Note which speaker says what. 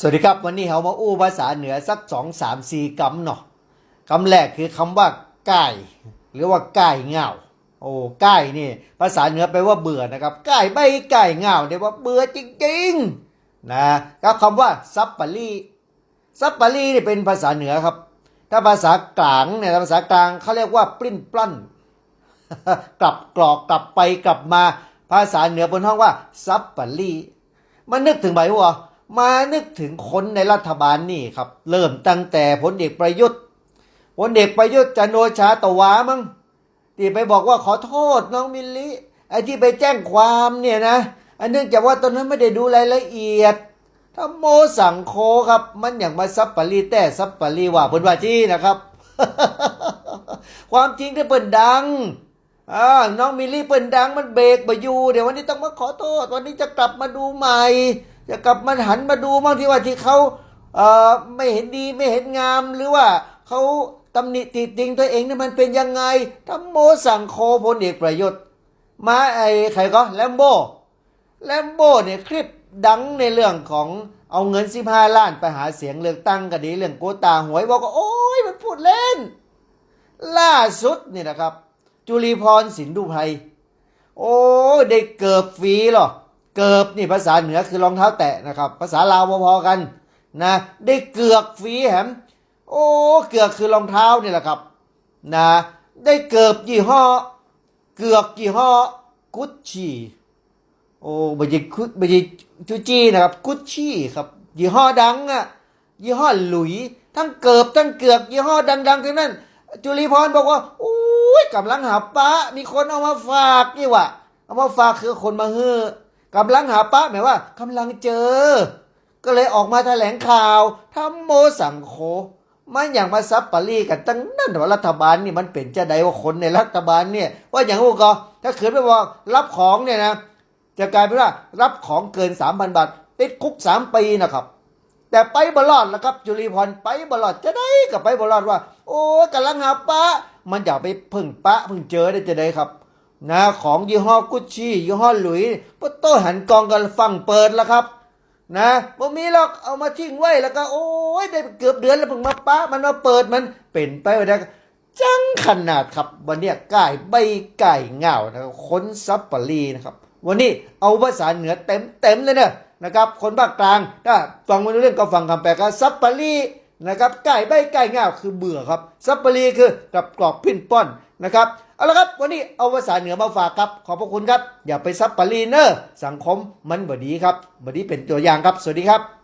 Speaker 1: สวัสดีครับ วันนี้เรามาอู้ภาษาเหนือสักสองสามสี่คำเนาะคำแรกคือคำว่าก่ายหรือว่าก่ายเงาโอ้ก่ายนี่ ภาษาเหนือแปลว่าเบื่อนะครับก่ายใบก่ายเงาเนี่ยว่าเบื่อจริงๆนะครับคำว่าซับปะรีซับปะรีนี่เป็นภาษาเหนือครับ ถ้าภาษากลางเนี่ยภาษากลางเขาเรียกว่าปลิ้นปล้นกลับกรอกกลับไปกลับมา ภาษาเหนือบนห้องว่าซับปะรีมันนึกถึงใบหัว มานึกถึงคนในรัฐบาลนี่ครับ เริ่มตั้งแต่พลเอกประยุทธ์พลเอกประยุทธ์จันโอชาตวามั้งที่ไปบอกว่าขอโทษน้องมิลลิไอ้ที่ไปแจ้งความเนี่ยนะอันเนื่องจากว่าตอนนั้นไม่ได้ดูรายละเอียดถ้าโมสั่งโคครับ มันอย่างมาซับปะรีแต่ซับปะรีว่าเพิ่นว่าที่นะครับ ความจริงที่เปิ้นดังอ่าน้องมิลลี่เปิ้นดังมันเบรกไปอยู่ เดี๋ยววันนี้ต้องมาขอโทษ วันนี้จะกลับมาดูใหม่ จะกลับมาหันมาดูบ้างที่ว่าที่เขาเอ่อไม่เห็นดีไม่เห็นงามหรือว่าเขาตำหนิติติงตัวเองนี่มันเป็นยังไงถ้าโมสั่งโคพลเอกประยุทธ์มาไอ้ใครก็แลมโบแลมโบเนี่ยคลิปดังในเรื่องของเอาเงิน 15 ล้านไปหาเสียงเลือกตั้งกันดีเรื่องโกตาหวยบอกว่าโอ้ยมันพูดเล่น ล่าสุดนี่นะครับ จุลีพรสินดุไพรโอ้ยได้เกิบฟรีหรอ เกิบนี่ภาษาเหนือคือรองเท้าแตะนะครับ ภาษาลาวพอๆกันนะได้เกือกฟรีแหม โอ้เกือกคือรองเท้านี่แหละครับนะได้เกิบยี่ห้อ เกือกยี่ห้อกุชชี่โอ้ไม่ใช่คุไม่ใช่จูจี้นะครับกุชชี่ครับยี่ห้อดังอะยี่ห้อหลุย ทั้งเกิบทั้งเกือกยี่ห้อดังๆทั้งนั้น จุลีพรบอกว่าโอ้ยกำลังหาปะมีคนเอามาฝากนี่วะเอามาฝากคือคนมาเฮือ กำลังหาปะหมายว่ากำลังเจอ ก็เลยออกมาแถลงข่าวทำโมสังโคมันอย่างมาซับปารีกันตั้งนั่นว่ารัฐบาลนี่มันเป็นจะใดว่าคนในรัฐบาลเนี่ย ว่าอย่างพวกก็ถ้าเกิดไม่บอกรับของเนี่ยนะจะกลายเป็นว่ารับของเกิน3,000บาทติดคุก3ปีนะครับ แต่ไปบลอดแล้วครับ จุลีพรไปบลอดจะได้กับไปบลอดว่า โอ้กำลังหาปะมันอย่าไปพึ่งปะพึ่งเจอได้จะได้ครับ นะของยี่ห้อกุชชี่ยี่ห้อหลุยปะโต้หันกองกันฟังเปิดแล้วครับ นะบ่มีหรอกเอามาทิ้งไว้แล้วก็ โอ้ยได้เกือบเดือนแล้วเพิ่งมาปะมันมาเปิดมันเป็นไปไม่ได้จังขนาดครับ วันนี้ไก่ใบไก่เงานะครับค้นซับปะรีนะครับ วันนี้เอาภาษาเหนือเต็มเต็มเลยเนอะนะครับ คนภาคกลางถ้าฟังไม่รู้เรื่องก็ฟังคำแปลก็ซับปะรี นะครับไก่ใบไก่เหงาคือเบื่อครับซับปรีคือกับกรอบพิ้นป้อนนะครับเอาละครับวันนี้เอาภาษาเหนือมาฝากครับ ขอบพระคุณครับ อย่าไปซับปรีเนอร์สังคมมันบดีครับบดีเป็นตัวอย่างครับ สวัสดีครับ